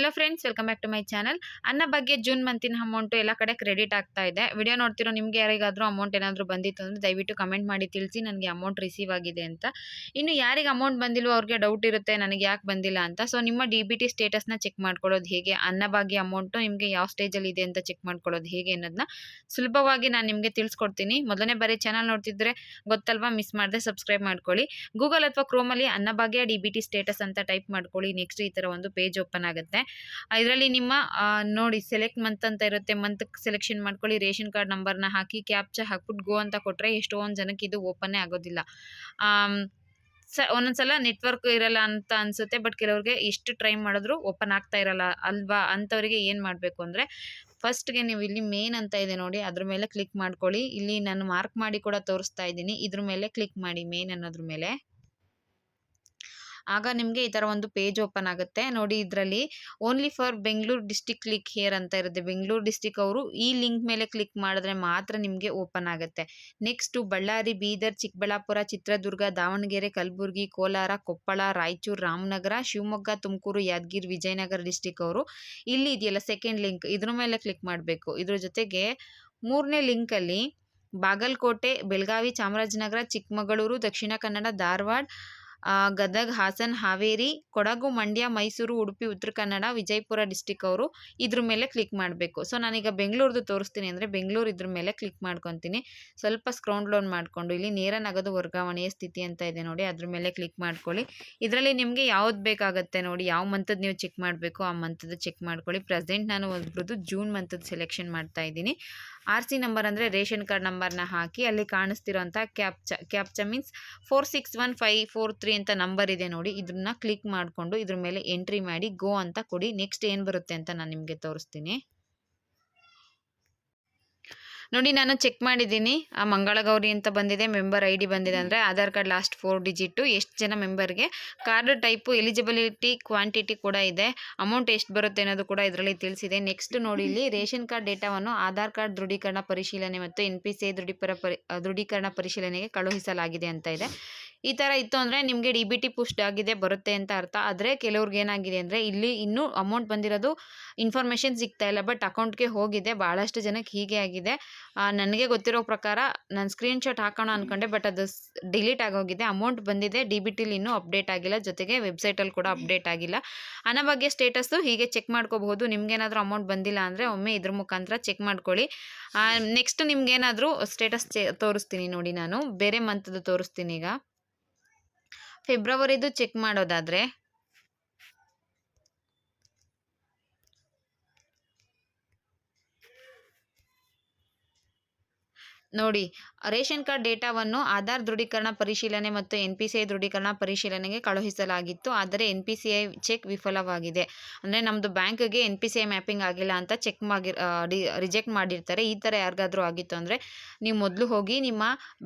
Hello friends welcome back to my channel ಅನ್ನ ಬಗ್ಗೆ June ಮಂತಿನ amount ಎಲ್ಲ ಕಡೆ ಕ್ರೆಡಿಟ್ ಆಗ್ತಾ ಇದೆ. ವಿಡಿಯೋ ನೋಡ್ತಿರೋ ನಿಮಗೆ ಯಾರಿಗಾದರೂ ಅಮೌಂಟ್ ಏನಾದರೂ ಬಂದಿತ್ತು ಅಂದರೆ ದಯವಿಟ್ಟು ಕಮೆಂಟ್ ಮಾಡಿ, ತಿಳಿಸಿ ನನಗೆ ಅಮೌಂಟ್ ರಿಸೀವ್ ಆಗಿದೆ ಅಂತ. ಇನ್ನು ಯಾರಿಗೆ ಅಮೌಂಟ್ ಬಂದಿಲ್ವೋ ಅವ್ರಿಗೆ ಡೌಟ್ ಇರುತ್ತೆ, ನನಗೆ ಯಾಕೆ ಬಂದಿಲ್ಲ ಅಂತ. ಸೊ ನಿಮ್ಮ ಡಿ ಬಿ ಟಿ ಸ್ಟೇಟಸ್ನ ಚೆಕ್ ಮಾಡ್ಕೊಳ್ಳೋದು ಹೇಗೆ? ಅನ್ನಭಾಗ್ಯ ಅಮೌಂಟು ನಿಮಗೆ ಯಾವ ಸ್ಟೇಜಲ್ಲಿ ಇದೆ ಅಂತ ಚೆಕ್ ಮಾಡ್ಕೊಳ್ಳೋದು ಹೇಗೆ ಅನ್ನೋದನ್ನ ಸುಲಭವಾಗಿ ನಾನು ನಿಮಗೆ ತಿಳಿಸ್ಕೊಡ್ತೀನಿ. ಮೊದಲನೇ ಬಾರಿ ಚಾನಲ್ ನೋಡ್ತಿದ್ರೆ ಗೊತ್ತಲ್ವಾ ಮಿಸ್ ಮಾಡದೆ ಸಬ್ಸ್ಕ್ರೈಬ್ ಮಾಡ್ಕೊಳ್ಳಿ. ಗೂಗಲ್ ಅಥವಾ ಕ್ರೋಮಲ್ಲಿ Annabhagya D B T status ಅಂತ ಟೈಪ್ ಮಾಡ್ಕೊಳ್ಳಿ. ನೆಕ್ಸ್ಟ್ ಈ ಥರ ಒಂದು ಪೇಜ್ ಓಪನ್ ಆಗುತ್ತೆ. ಇದರಲ್ಲಿ ನಿಮ್ಮ ನೋಡಿ ಸೆಲೆಕ್ಟ್ ಮಂತ್ ಅಂತ ಇರುತ್ತೆ ಮಂತ್ ಸೆಲೆಕ್ಷನ್ ಮಾಡ್ಕೊಳ್ಳಿ, ರೇಷನ್ ಕಾರ್ಡ್ ನಂಬರ್ನ ಹಾಕಿ ಕ್ಯಾಪ್ಚಾ ಹಾಕ್ಬಿಟ್ಟು ಗೋ ಅಂತ ಕೊಟ್ಟರೆ ಎಷ್ಟೊಂದು ಜನಕ್ಕೆ ಇದು ಓಪನ್ನೇ ಆಗೋದಿಲ್ಲ. ಸ, ಒಂದೊಂದ್ಸಲ ನೆಟ್ವರ್ಕ್ ಇರಲ್ಲ ಅಂತ ಅನಿಸುತ್ತೆ ಬಟ್ ಕೆಲವ್ರಿಗೆ ಎಷ್ಟು ಟ್ರೈ ಮಾಡಿದ್ರು ಓಪನ್ ಆಗ್ತಾ ಇರಲ್ಲ ಅಲ್ವಾ ಅಂಥವರಿಗೆ ಏನು ಮಾಡಬೇಕು ಅಂದರೆ ಫಸ್ಟ್ಗೆ ನೀವು ಇಲ್ಲಿ ಮೇನ್ ಅಂತ ಇದೆ ನೋಡಿ, ಅದ್ರ ಮೇಲೆ ಕ್ಲಿಕ್ ಮಾಡ್ಕೊಳ್ಳಿ. ಇಲ್ಲಿ ನಾನು ಮಾರ್ಕ್ ಮಾಡಿ ಕೂಡ ತೋರಿಸ್ತಾ ಇದ್ದೀನಿ, ಇದ್ರ ಮೇಲೆ ಕ್ಲಿಕ್ ಮಾಡಿ ಮೇನ್ ಅನ್ನೋದ್ರ ಮೇಲೆ. ಆಗ ನಿಮಗೆ ಈ ಥರ ಒಂದು ಪೇಜ್ ಓಪನ್ ಆಗುತ್ತೆ. ನೋಡಿ ಇದರಲ್ಲಿ only for Bengaluru district click here ಅಂತ ಇರುತ್ತೆ. ಬೆಂಗಳೂರು ಡಿಸ್ಟಿಕ್ ಅವರು ಈ ಲಿಂಕ್ ಮೇಲೆ ಕ್ಲಿಕ್ ಮಾಡಿದ್ರೆ ಮಾತ್ರ ನಿಮಗೆ ಓಪನ್ ಆಗುತ್ತೆ. ನೆಕ್ಸ್ಟು ಬಳ್ಳಾರಿ ಬೀದರ್ ಚಿಕ್ಕಬಳ್ಳಾಪುರ ಚಿತ್ರದುರ್ಗ ದಾವಣಗೆರೆ ಕಲಬುರಗಿ ಕೋಲಾರ ಕೊಪ್ಪಳ ರಾಯಚೂರು ರಾಮನಗರ ಶಿವಮೊಗ್ಗ ತುಮಕೂರು ಯಾದಗಿರಿ ವಿಜಯನಗರ ಡಿಸ್ಟಿಕ್ ಅವರು ಇಲ್ಲಿ ಇದೆಯಲ್ಲ ಸೆಕೆಂಡ್ ಲಿಂಕ್ ಇದ್ರ ಮೇಲೆ ಕ್ಲಿಕ್ ಮಾಡಬೇಕು. ಇದ್ರ ಜೊತೆಗೆ ಮೂರನೇ ಲಿಂಕಲ್ಲಿ ಬಾಗಲಕೋಟೆ, ಬೆಳಗಾವಿ, ಚಾಮರಾಜನಗರ, ಚಿಕ್ಕಮಗಳೂರು, ದಕ್ಷಿಣ ಕನ್ನಡ, ಧಾರವಾಡ ಗದಗ್, ಹಾಸನ, ಹಾವೇರಿ, ಕೊಡಗು, ಮಂಡ್ಯ, ಮೈಸೂರು, ಉಡುಪಿ, ಉತ್ತರ ಕನ್ನಡ, ವಿಜಯಪುರ ಡಿಸ್ಟಿಕ್ ಅವರು ಇದ್ರ ಮೇಲೆ ಕ್ಲಿಕ್ ಮಾಡಬೇಕು. ಸೊ ನಾನೀಗ ಬೆಂಗಳೂರದು ತೋರಿಸ್ತೀನಿ ಅಂದರೆ ಬೆಂಗಳೂರು ಇದ್ರ ಮೇಲೆ ಕ್ಲಿಕ್ ಮಾಡ್ಕೊತೀನಿ. ಸ್ವಲ್ಪ ಸ್ಕ್ರೌಂಡ್ ಲೋನ್ ಮಾಡಿಕೊಂಡು, ಇಲ್ಲಿ ನೇರ ನಗದು ವರ್ಗಾವಣೆಯ ಸ್ಥಿತಿ ಅಂತ ಇದೆ ನೋಡಿ, ಅದ್ರ ಮೇಲೆ ಕ್ಲಿಕ್ ಮಾಡ್ಕೊಳ್ಳಿ. ಇದರಲ್ಲಿ ನಿಮಗೆ ಯಾವ್ದು ಬೇಕಾಗುತ್ತೆ ನೋಡಿ, ಯಾವ ಮಂತದ್ದು ನೀವು ಚೆಕ್ ಮಾಡಬೇಕು, ಆ ಮಂತದ್ದು ಚೆಕ್ ಮಾಡ್ಕೊಳ್ಳಿ. ಪ್ರೆಸೆಂಟ್ ನಾನು ಒಬ್ರದ್ದು ಜೂನ್ ಮಂತದ್ದು ಸೆಲೆಕ್ಷನ್ ಮಾಡ್ತಾ ಇದ್ದೀನಿ. ಆರ್ ಸಿ ನಂಬರ್ ಅಂದರೆ ರೇಷನ್ ಕಾರ್ಡ್ ನಂಬರ್ನ ಹಾಕಿ ಅಲ್ಲಿ ಕಾಣಿಸ್ತಿರೋಂಥ captcha captcha means four six one five four three ಅಂತ ನಂಬರ್ ಇದೆ ನೋಡಿ. ಇದನ್ನ ಕ್ಲಿಕ್ ಮಾಡಿಕೊಂಡು ಇದ್ರ ಮೇಲೆ ಎಂಟ್ರಿ ಮಾಡಿ ಗೋ ಅಂತ ಕೊಡಿ. ನೆಕ್ಸ್ಟ್ ಏನು ಬರುತ್ತೆ ಅಂತ ನಾನು ನಿಮಗೆ ತೋರಿಸ್ತೀನಿ. ನೋಡಿ, ನಾನು ಚೆಕ್ ಮಾಡಿದ್ದೀನಿ. ಆ ಮಂಗಳಗೌರಿ ಅಂತ ಬಂದಿದೆ ಮೆಂಬರ್ ಐ ಡಿ ಬಂದಿದೆ ಅಂದರೆ Aadhaar card last four digit ಎಷ್ಟು ಜನ ಮೆಂಬರ್ಗೆ ಕಾರ್ಡ್ ಟೈಪು ಎಲಿಜಿಬಿಲಿಟಿ ಕ್ವಾಂಟಿಟಿ ಕೂಡ ಇದೆ. ಅಮೌಂಟ್ ಎಷ್ಟು ಬರುತ್ತೆ ಅನ್ನೋದು ಕೂಡ ಇದರಲ್ಲಿ ತಿಳಿಸಿದೆ. ನೆಕ್ಸ್ಟ್ ನೋಡಿ, ಇಲ್ಲಿ ರೇಷನ್ ಕಾರ್ಡ್ ಡೇಟಾವನ್ನು ಆಧಾರ್ ಕಾರ್ಡ್ ದೃಢೀಕರಣ ಪರಿಶೀಲನೆ ಮತ್ತು ಎನ್ ಪಿ ಸಿ ದೃಢೀಕರಣ ಪರಿಶೀಲನೆಗೆ ಕಳುಹಿಸಲಾಗಿದೆ ಅಂತ ಇದೆ. ಈ ಥರ ಇತ್ತು ಅಂದರೆ ನಿಮಗೆ ಡಿ ಬಿ ಟಿ ಪುಷ್ಟ್ ಆಗಿದೆ, ಬರುತ್ತೆ ಅಂತ ಅರ್ಥ. ಆದರೆ ಕೆಲವ್ರಿಗೆ ಏನಾಗಿದೆ ಅಂದರೆ ಇಲ್ಲಿ ಇನ್ನೂ ಅಮೌಂಟ್ ಬಂದಿರೋದು ಇನ್ಫಾರ್ಮೇಷನ್ ಸಿಗ್ತಾ ಇಲ್ಲ. ಬಟ್ ಅಕೌಂಟ್ಗೆ ಹೋಗಿದೆ ಭಾಳಷ್ಟು ಜನಕ್ಕೆ ಹೀಗೆ ಆಗಿದೆ. ನನಗೆ ಗೊತ್ತಿರೋ ಪ್ರಕಾರ ನಾನು ಸ್ಕ್ರೀನ್ಶಾಟ್ ಹಾಕೋಣ ಅಂದ್ಕೊಂಡೆ ಬಟ್ ಅದು ಡಿಲೀಟ್ ಆಗೋಗಿದೆ. ಅಮೌಂಟ್ ಬಂದಿದೆ, ಡಿ ಬಿ ಟಿಲಿ ಇನ್ನೂ ಅಪ್ಡೇಟ್ ಆಗಿಲ್ಲ. ಜೊತೆಗೆ ವೆಬ್ಸೈಟಲ್ಲಿ ಕೂಡ ಅಪ್ಡೇಟ್ ಆಗಿಲ್ಲ. ಹಣ ಬಗ್ಗೆ ಸ್ಟೇಟಸ್ಸು ಹೀಗೆ ಚೆಕ್ ಮಾಡ್ಕೋಬಹುದು. ನಿಮ್ಗೇನಾದರೂ ಅಮೌಂಟ್ ಬಂದಿಲ್ಲ ಅಂದರೆ ಒಮ್ಮೆ ಇದ್ರ ಮುಖಾಂತರ ಚೆಕ್ ಮಾಡ್ಕೊಳ್ಳಿ. ನೆಕ್ಸ್ಟ್ ನಿಮ್ಗೇನಾದರೂ ಸ್ಟೇಟಸ್ ತೋರಿಸ್ತೀನಿ ನೋಡಿ ನಾನು. ಬೇರೆ ಮಂತದ್ದು ತೋರಿಸ್ತೀನಿ ಈಗ. ಫೆಬ್ರವರಿದು ಚೆಕ್ ಮಾಡೋದಾದರೆ ನೋಡಿ, ರೇಷನ್ ಕಾರ್ಡ್ ಡೇಟಾವನ್ನು ಆಧಾರ್ ದೃಢೀಕರಣ ಪರಿಶೀಲನೆ ಮತ್ತು ಎನ್ ಪಿ ಸಿ ಐ ದೃಢೀಕರಣ ಪರಿಶೀಲನೆಗೆ ಕಳುಹಿಸಲಾಗಿತ್ತು. ಆದರೆ N P C I check ವಿಫಲವಾಗಿದೆ. ಅಂದರೆ ನಮ್ಮದು ಬ್ಯಾಂಕ್ಗೆ N P C I mapping ಆಗಿಲ್ಲ ಅಂತ ಚೆಕ್ ಮಾಡಿ ರಿಜೆಕ್ಟ್ ಮಾಡಿರ್ತಾರೆ. ಈ ಥರ ಯಾರಿಗಾದ್ರೂ ಆಗಿತ್ತು ಅಂದರೆ ನೀವು ಮೊದಲು ಹೋಗಿ ನಿಮ್ಮ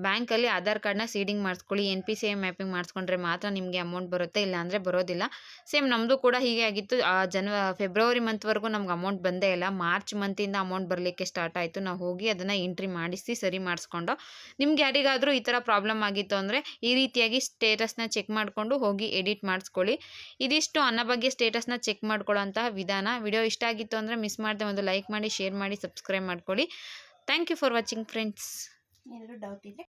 ಬ್ಯಾಂಕಲ್ಲಿ ಆಧಾರ್ ಕಾರ್ಡ್ನ ಸೀಡಿಂಗ್ ಮಾಡಿಸ್ಕೊಳ್ಳಿ N P C I mapping ಮಾಡಿಸ್ಕೊಂಡ್ರೆ ಮಾತ್ರ ನಿಮಗೆ ಅಮೌಂಟ್ ಬರುತ್ತೆ ಇಲ್ಲಾಂದರೆ ಬರೋದಿಲ್ಲ. ಸೇಮ್ ನಮ್ಮದು ಕೂಡ ಹೀಗೆ ಆಗಿತ್ತು. ಜನ್ವ ಫೆಬ್ರವರಿ ಮಂತ್ವರೆಗೂ ನಮ್ಗೆ ಅಮೌಂಟ್ ಬಂದೇ ಇಲ್ಲ. ಮಾರ್ಚ್ ಮಂತಿಂದ ಅಮೌಂಟ್ ಬರಲಿಕ್ಕೆ ಸ್ಟಾರ್ಟ್ ಆಯಿತು. ನಾವು ಹೋಗಿ ಅದನ್ನು ಎಂಟ್ರಿ ಮಾಡಿಸಿ ಸರಿ ಮಾಡಿಸ್ಕೊಂಡು ನಿಮ್ಗೆ ಯಾರಿಗಾದರೂ ಈ ಥರ ಪ್ರಾಬ್ಲಮ್ ಆಗಿತ್ತು ಅಂದರೆ ಈ ರೀತಿಯಾಗಿ ಸ್ಟೇಟಸ್ನ ಚೆಕ್ ಮಾಡಿಕೊಂಡು ಹೋಗಿ ಎಡಿಟ್ ಮಾಡಿಸ್ಕೊಳ್ಳಿ. ಇದಿಷ್ಟು ಅನ್ನ ಬಗ್ಗೆ ಸ್ಟೇಟಸ್ನ ಚೆಕ್ ಮಾಡ್ಕೊಳ್ಳೋಂತಹ ವಿಧಾನ. ವಿಡಿಯೋ ಇಷ್ಟ ಆಗಿತ್ತು ಅಂದರೆ ಮಿಸ್ ಮಾಡದೆ ಒಂದು ಲೈಕ್ ಮಾಡಿ, ಶೇರ್ ಮಾಡಿ, ಸಬ್ಸ್ಕ್ರೈಬ್ ಮಾಡ್ಕೊಳ್ಳಿ. Thank you for watching friends. ಏನಾದರೂ ಡೌಟ್ ಇದ್ದರೆ